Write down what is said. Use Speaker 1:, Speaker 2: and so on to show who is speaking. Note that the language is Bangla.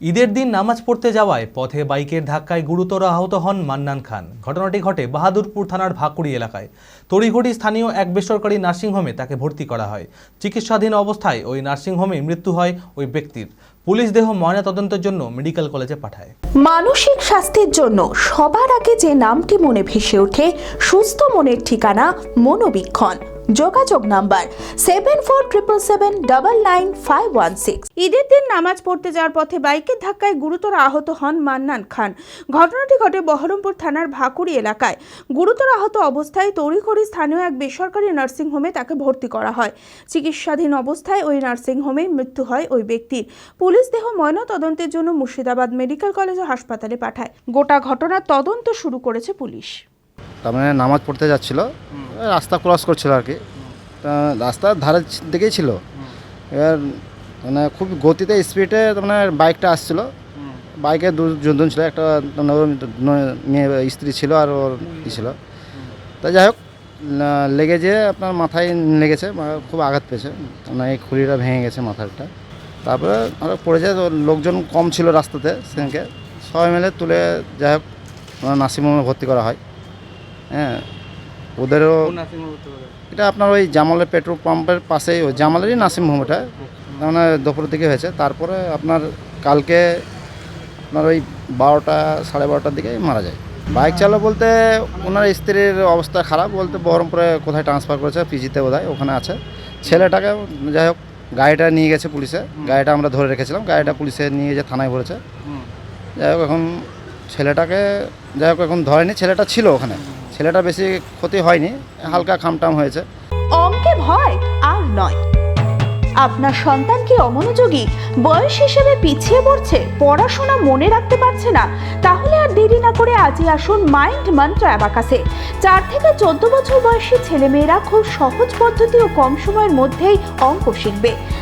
Speaker 1: ঈদের দিন নামাজ পড়তে যাওয়ায় পথে বাইকের ধাক্কায় গুরুতর আহত হন মান্নান খান। ঘটনাটি ঘটে বাহাদুরপুর থানার ভাকুড়ি এলাকায়। তড়িঘড়ি স্থানীয় এক বেসরকারি নার্সিংহোমে তাকে ভর্তি করা হয়। চিকিৎসাধীন অবস্থায় ওই নার্সিংহোমে মৃত্যু হয় ওই ব্যক্তির। পুলিশ দেহ ময়নাতদন্তের জন্য মেডিকেল কলেজে পাঠায়।
Speaker 2: মানসিক স্বাস্থ্যের জন্য সবার আগে যে নামটি মনে ভেসে ওঠে, সুস্থ মনের ঠিকানা মনোবীক্ষণ। যোগাযোগ number seven four triple seven double nine five one six ঈদের দিন নামাজ পড়তে যাওয়ার পথে বাইকের ধাক্কায় গুরুতর আহত হন মান্নান খান। ঘটনাটি ঘটে বহরমপুর থানার ভাকুড়ি এলাকায়। গুরুতর আহত অবস্থায় তড়িঘড়ি স্থানীয় এক বেসরকারি নার্সিংহোমে তাকে ভর্তি করা হয়। চিকিৎসাধীন অবস্থায় ওই নার্সিংহোমে মৃত্যু হয় ওই ব্যক্তির। পুলিশ দেহ ময়নাতদন্তের জন্য মুর্শিদাবাদ মেডিকেল কলেজ ও হাসপাতালে পাঠায়। গোটা ঘটনার তদন্ত শুরু করেছে পুলিশ।
Speaker 3: তার মানে নামাজ পড়তে যাচ্ছিল রাস্তা ক্রস করছিল আর কি। রাস্তার ধারের দিকেই ছিল। এবার মানে খুব গতিতে স্পিডে মানে বাইকটা আসছিল। বাইকে দুজন ছিল একটা ওর মেয়ে স্ত্রী ছিল আর ওর ই ছিল। তা যাই হোক লেগে যেয়ে আপনার মাথায় লেগেছে খুব আঘাত পেয়েছে। মানে এই খুলিটা ভেঙে গেছে মাথাটা তারপরে আরও পড়ে যায় লোকজন কম ছিল রাস্তাতে সেদিনকে। সবাই মিলে তুলে যাই হোক নার্সিংহোমে ভর্তি করা হয়। হ্যাঁ। ওদেরও এটা আপনার ওই জামালের পেট্রোল পাম্পের পাশেই ওই জামালেরই নার্সিংহোম ওটা মানে দুপুরের দিকে হয়েছে। তারপরে আপনার কালকে আপনার ওই বারোটা সাড়ে বারোটার দিকে মারা যায়। বাইক চালক বলতে ওনার স্ত্রীর অবস্থা খারাপ বলতে বহরমপুরে কোথায় ট্রান্সফার করেছে পিজিতে বোধহয় ওখানে আছে। ছেলেটাকে যাই হোক গাড়িটা নিয়ে গেছে পুলিশে। গাড়িটা আমরা ধরে রেখেছিলাম। গাড়িটা পুলিশে নিয়ে যে থানায় ভরেছে যাই হোক এখন ছেলেটাকে যাই হোক এখন ধরেনি ছেলেটা ছিল ওখানে। ছেলেটা বেশি ক্ষতি হয়নি, হালকা খামটাম হয়েছে।
Speaker 2: অঙ্কে ভয় আর নয়। আপনার সন্তান কি অমনোযোগী? বয়স হিসেবে পিছিয়ে পড়ছে, পড়াশোনা মনে রাখতে পারছে না, তাহলে আর দেরি না করে আজই আসুন মাইন্ড মন্ত্র অ্যাবাকাসে। চার থেকে চোদ্দ বছর বয়সী ছেলেমেয়েরা খুব সহজ পদ্ধতি ও কম সময়ের মধ্যেই অঙ্ক শিখবে।